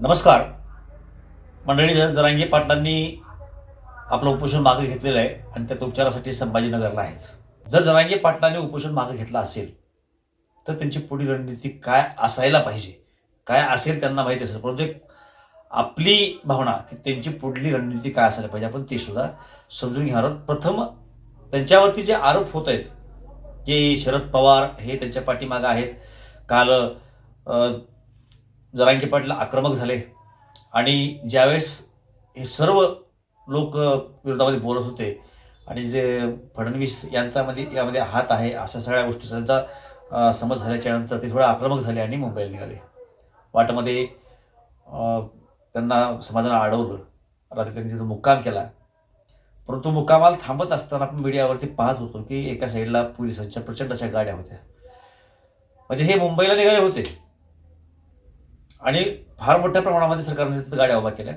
नमस्कार. मंडळी जरांगी पाटलांनी आपलं उपोषण मागे घेतलेलं आहे आणि त्यात उपचारासाठी संभाजीनगरला आहेत. जर जरांगी पाटलांनी उपोषण मागे घेतलं असेल तर त्यांची पुढील रणनीती काय असायला पाहिजे? काय असेल त्यांना माहिती असेल परंतु एक आपली भावना की त्यांची पुढली रणनीती काय असायला पाहिजे आपण ते सुद्धा समजून घेणार आहोत. प्रथम त्यांच्यावरती जे आरोप होत आहेत की शरद पवार हे त्यांच्या पाठीमागं आहेत काल जरांगे पाटील आक्रमक झाले. आणि ज्यावेळेस हे सर्व लोक विरोधामध्ये बोलत होते आणि जे फडणवीस यांच्यामध्ये यामध्ये हात आहे अशा सगळ्या गोष्टी त्यांचा समज झाल्याच्यानंतर ते थोडं आक्रमक झाले आणि मुंबईला निघाले. वाटमध्ये त्यांना समाजानं अडवलं रात्री त्यांनी तिथं मुक्काम केला. परंतु मुक्कामाला थांबत असताना आपण मीडियावरती पाहत होतो की एका साईडला पोलिसांच्या प्रचंड अशा गाड्या होत्या. म्हणजे हे मुंबईला निघाले होते. आणि फार मोठ्या प्रमाणामध्ये सरकारने तिथं गाड्या उभा केल्या.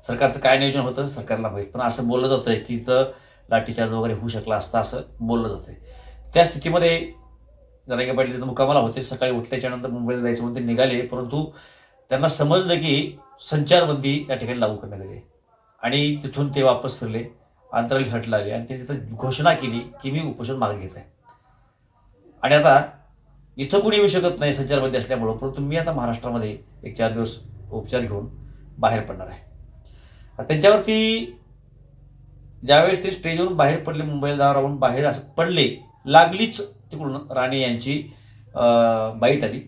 सरकारचं काय नियोजन होतं सरकारला माहीत. पण असं बोललं जातं आहे की इथं लाठीचार्ज वगैरे होऊ शकला असता असं बोललं जातं आहे त्या स्थितीमध्ये जरांगे पाटील तिथं मुकामाला होते. सकाळी उठल्याच्यानंतर मुंबईला जायचं म्हणून ते निघाले. परंतु त्यांना समजलं की संचारबंदी या ठिकाणी लागू करण्यात आली आणि तिथून ते वापस फिरले. अंतराळी फाटला आले. आणि त्यांनी तिथं घोषणा केली की मी उपोषण मागे घेत आहे. आणि आता इथं कुणी येऊ शकत नाही संचारबंदी असल्यामुळं परंतु मी आता महाराष्ट्रामध्ये एक चार दिवस उपचार घेऊन बाहेर पडणार आहे. त्यांच्यावरती ज्यावेळेस ते स्टेजवरून बाहेर पडले मुंबईला जाऊन राहून बाहेर असं पडले लागलीच तिकडून राणे यांची बाईट आली.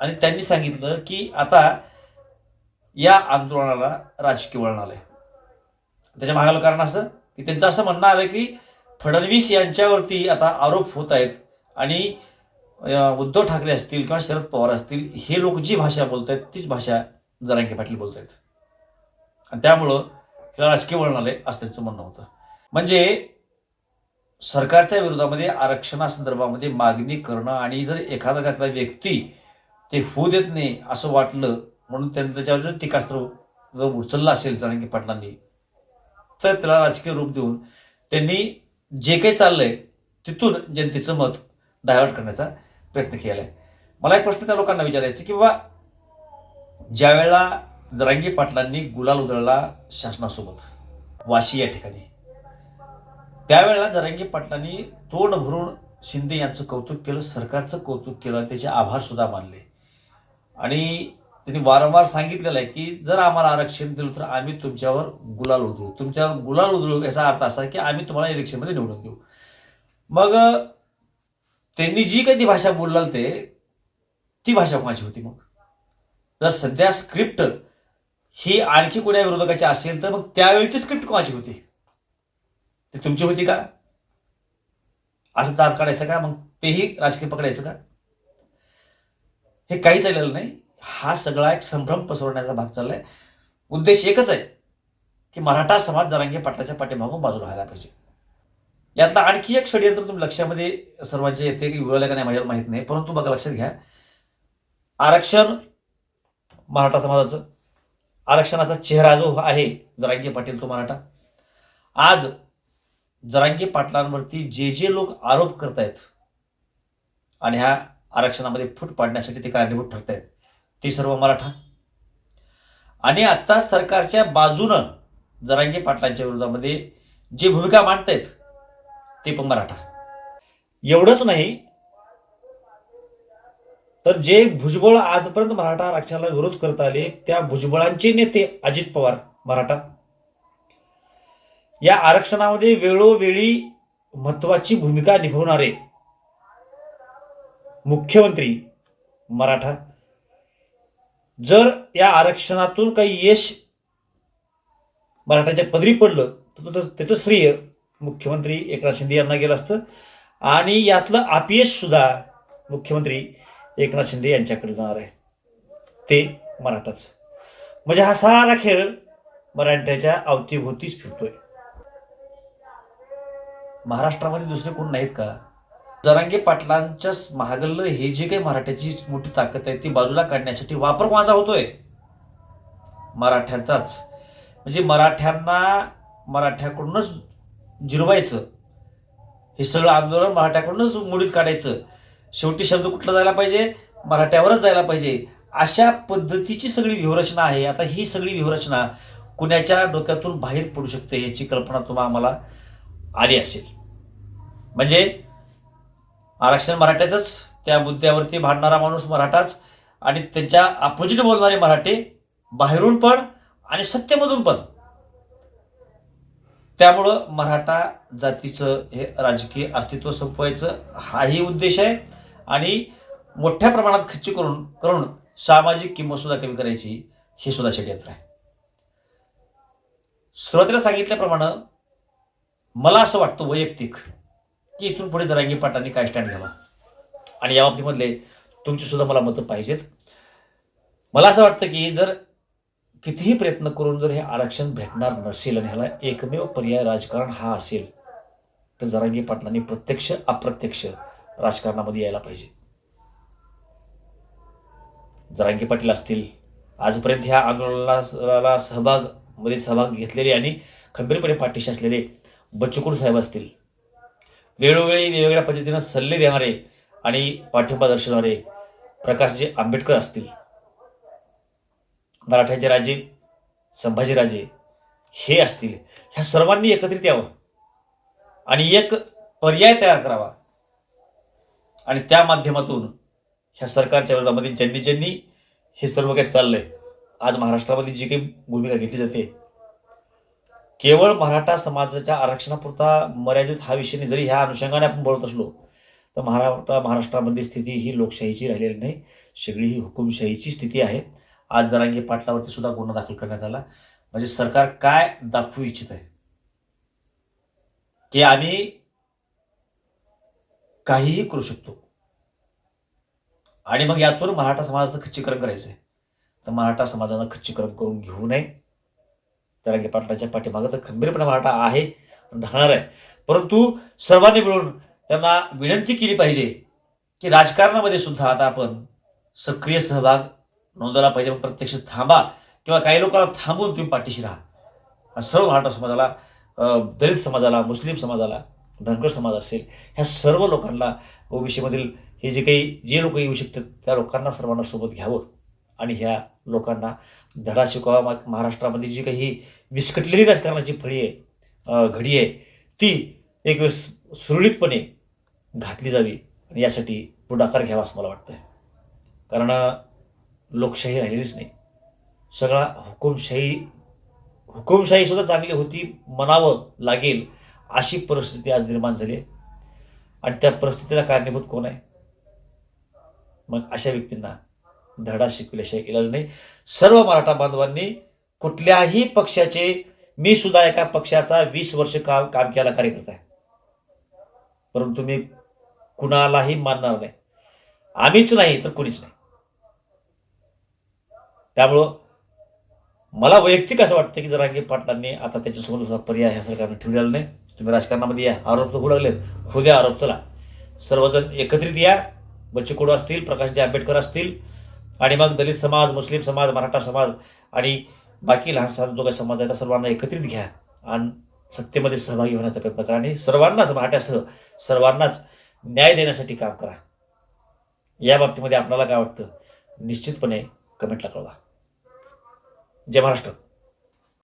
आणि त्यांनी सांगितलं की आता या आंदोलनाला राजकीय वळण आलं आहे त्याच्या मागालं कारण असं की त्यांचं असं म्हणणं आलं की फडणवीस यांच्यावरती आता आरोप होत आहेत आणि उद्धव ठाकरे असतील किंवा शरद पवार असतील हे लोक जी भाषा बोलत आहेत तीच भाषा जरांगे पाटील बोलत आहेत आणि त्यामुळं त्याला राजकीय वळण आले असं त्यांचं म्हणणं होतं. म्हणजे सरकारच्या विरोधामध्ये आरक्षणासंदर्भामध्ये मागणी करणं आणि जर एखादा त्यातला व्यक्ती ते होऊ देत नाही असं वाटलं म्हणून त्यांनी त्याच्यावर जर टीकास्त्र जर उचललं असेल जरांगे पाटलांनी तर त्याला राजकीय रूप देऊन त्यांनी जे काही चाललंय तिथून जनतेचं मत डायव्हर्ट करण्याचा प्रयत्न केला आहे मला एक प्रश्न त्या लोकांना विचारायचा की बाबा ज्यावेळेला जरांगी पाटलांनी गुलाल उधळला शासनासोबत वाशी या ठिकाणी त्यावेळेला जरांगी पाटलांनी तोंड भरून शिंदे यांचं कौतुक केलं सरकारचं कौतुक केलं आणि त्याचे आभारसुद्धा मानले. आणि त्यांनी वारंवार सांगितलेलं आहे की जर आम्हाला आरक्षण दिलं तर आम्ही तुमच्यावर गुलाल उधळू. तुमच्यावर गुलाल उधळू याचा अर्थ असा की आम्ही तुम्हाला इलेक्शनमध्ये निवडून देऊ. मग त्यांनी जी काही ती भाषा बोललाल ते ती भाषा माझी होती मग. जर सध्या स्क्रिप्ट ही आणखी कोण्या विरोधकाची असेल तर मग त्यावेळीची स्क्रिप्ट कोणाची होती? ती तुमची होती का? असं चार काढायचं का? मग तेही राजकीय पकडायचं का? हे काही चाललेलं नाही. हा सगळा एक संभ्रम पसरवण्याचा भाग चाललाय. उद्देश एकच आहे की मराठा समाज जरांगे पाटलाच्या पाठीमागून बाजूला राहायला पाहिजे. यातला आणखी एक षडयंत्र तुम्ही लक्षामध्ये सर्वांचे येते की विवरलं का नाही माझ्याला माहीत नाही परंतु बघा लक्षात घ्या. आरक्षण मराठा समाजाचं आरक्षणाचा चेहरा जो आहे जरांगे पाटील तो मराठा. आज जरांगे पाटलांवरती जे जे लोक आरोप करतायत आणि ह्या आरक्षणामध्ये फूट पाडण्यासाठी ते कारणीभूत ठरत आहेत ते सर्व मराठा. आणि आत्ता सरकारच्या बाजूनं जरांगे पाटलांच्या विरोधामध्ये जी भूमिका मांडतायत ते पण मराठा. एवढंच नाही तर जे भुजबळ आजपर्यंत मराठा आरक्षणाला विरोध करत आले त्या भुजबळांचे नेते अजित पवार मराठा. या आरक्षणामध्ये वेळोवेळी महत्वाची भूमिका निभवणारे मुख्यमंत्री मराठा. जर या आरक्षणातून काही यश मराठाच्या पदरी पडलं तर त्याचं त्याचं श्रेय मुख्यमंत्री एकनाथ शिंदे यांना गेलं असतं. आणि यातलं अपयशसुद्धा मुख्यमंत्री एकनाथ शिंदे यांच्याकडे जाणार आहे. ते मराठाच. म्हणजे हा सारा खेळ मराठ्याच्या अवतीभोवतीच फिरतोय. महाराष्ट्रामध्ये दुसरे कोण नाहीत का? जरांगे पाटलांच्या महागल्लं हे जे काही मराठ्याची मोठी ताकद आहे ती बाजूला काढण्यासाठी वापर माझा होतोय. मराठ्यांचाच. म्हणजे मराठ्यांना मराठ्याकडूनच जिरवायचं. हे सगळं आंदोलन मराठ्याकडूनच मुडीत काढायचं. शेवटी शब्द कुठला जायला पाहिजे? मराठ्यावरच जायला पाहिजे. अशा पद्धतीची सगळी व्यूहरचना आहे. आता ही सगळी व्यूहरचना कुणाच्या डोक्यातून बाहेर पडू शकते याची कल्पना तुम्हाला आम्हाला आली असेल. म्हणजे आरक्षण मराठ्यातच त्या मुद्द्यावरती भांडणारा माणूस मराठाच आणि त्यांच्या अपोजिट बोलणारे मराठे बाहेरून पण आणि सत्तेमधून पण. त्यामुळं मराठा जातीचं हे राजकीय अस्तित्व संपवायचं हाही उद्देश आहे. आणि मोठ्या प्रमाणात खर्च करून करून सामाजिक किंमत सुद्धा कमी करायची हे सुद्धा षडयंत्र आहे. सुरुवातीला सांगितल्याप्रमाणे मला असं वाटतं वैयक्तिक की इथून पुढे जरांगी पाटांनी काय स्टँड घ्यावा. आणि या बाबतीमधले तुमची सुद्धा मला मतं पाहिजेत. मला असं वाटतं की जर कितीही प्रयत्न करून जर हे आरक्षण भेटणार नसेल आणि ह्याला एकमेव पर्याय राजकारण हा असेल तर जरांगी पाटलांनी प्रत्यक्ष अप्रत्यक्ष राजकारणामध्ये यायला पाहिजे. जरांगी पाटील असतील आजपर्यंत ह्या आंदोलनाला सहभागमध्ये सहभाग घेतलेले आणि खंबीरपणे पाठीशी असलेले बच्चूकडू साहेब असतील. वेळोवेळी वेगवेगळ्या पद्धतीनं सल्ले देणारे आणि पाठिंबा दर्शवणारे प्रकाशजी आंबेडकर असतील. मराठ्यांचे राजे संभाजीराजे हे असतील. ह्या सर्वांनी एकत्रित यावं. आणि एक पर्याय तयार करावा. आणि त्या माध्यमातून ह्या सरकारच्या विरोधामध्ये ज्यांनी ज्यांनी हे सर्व काही चाललंय आज महाराष्ट्रामध्ये जी काही भूमिका घेतली जाते केवळ मराठा समाजाच्या आरक्षणापुरता मर्यादित हा विषय जरी ह्या अनुषंगाने आपण बोलत असलो तर महाराष्ट्र महाराष्ट्रामध्ये स्थिती ही लोकशाहीची राहिलेली नाही. सगळी ही हुकुमशाहीची स्थिती आहे. आज जरांगी पाटलावरती सुद्धा गुन्हा दाखल करण्यात आला. म्हणजे सरकार काय दाखवू इच्छित आहे? की आम्ही काहीही करू शकतो. आणि मग यातून मराठा समाजाचं खच्चीकरण करायचं आहे. तर मराठा समाजानं खच्चीकरण करून घेऊ नये. जरांगी पाटलाच्या पाठीमागं तर खंबीरपणे मराठा आहे राहणार आहे. परंतु सर्वांनी मिळून त्यांना विनंती केली पाहिजे की राजकारणामध्ये सुद्धा आता आपण सक्रिय सहभाग नोंदवला पाहिजे पण प्रत्यक्ष थांबा. किंवा काही लोकांना थांबून तुम्ही पाठीशी राहा. सर्व मराठा समाजाला दलित समाजाला मुस्लिम समाजाला धनगर समाज असेल ह्या सर्व लोकांना ओबीसीमधील हे जे काही जे लोक येऊ शकतात त्या लोकांना सर्वांना सोबत घ्यावं. आणि ह्या लोकांना धडा शिकवा. महाराष्ट्रामध्ये जी काही विस्कटलेली राजकारणाची फळी आहे घडी आहे ती एक वेळेस सुरळीतपणे घातली जावी. आणि यासाठी पुढाकार घ्यावा असं मला वाटतं कारण लोकशाही राहिलेलीच नाही. सगळा हुकुमशाही हुकुमशाही सुद्धा चांगली होती म्हणावं लागेल अशी परिस्थिती आज निर्माण झाली आहे. आणि त्या परिस्थितीला कारणीभूत कोण आहे? मग अशा व्यक्तींना धडा शिकवल्याशिवाय इलाज नाही. सर्व मराठा बांधवांनी कुठल्याही पक्षाचे मी सुद्धा एका पक्षाचा वीस वर्ष काम काम केला कार्यकर्ता आहे. परंतु मी कुणालाही मानणार नाही. आम्हीच नाही तर कुणीच नाही. त्यामुळं मला वैयक्तिक असं वाटतं की जरांगे पाटलांनी आता त्याच्यासमोर दुसरा पर्याय ह्या सरकारने ठेवलेला नाही तुम्ही राजकारणामध्ये या. आरोप तर होऊ लागलेत. खुद्या आरोप चला. सर्वजण एकत्रित या. बच्चू कडू असतील प्रकाशजी आंबेडकर असतील आणि मग दलित समाज मुस्लिम समाज मराठा समाज आणि बाकी लहान सहान जो काही समाज आहे त्या सर्वांना एकत्रित घ्या आणि सत्तेमध्ये सहभागी होण्याचा प्रयत्न करा आणि सर्वांनाच मराठ्यासह सर्वांनाच न्याय देण्यासाठी काम करा. या बाबतीमध्ये आपल्याला काय वाटतं? निश्चितपणे कमेंटला कळवा. जय महाराष्ट्र.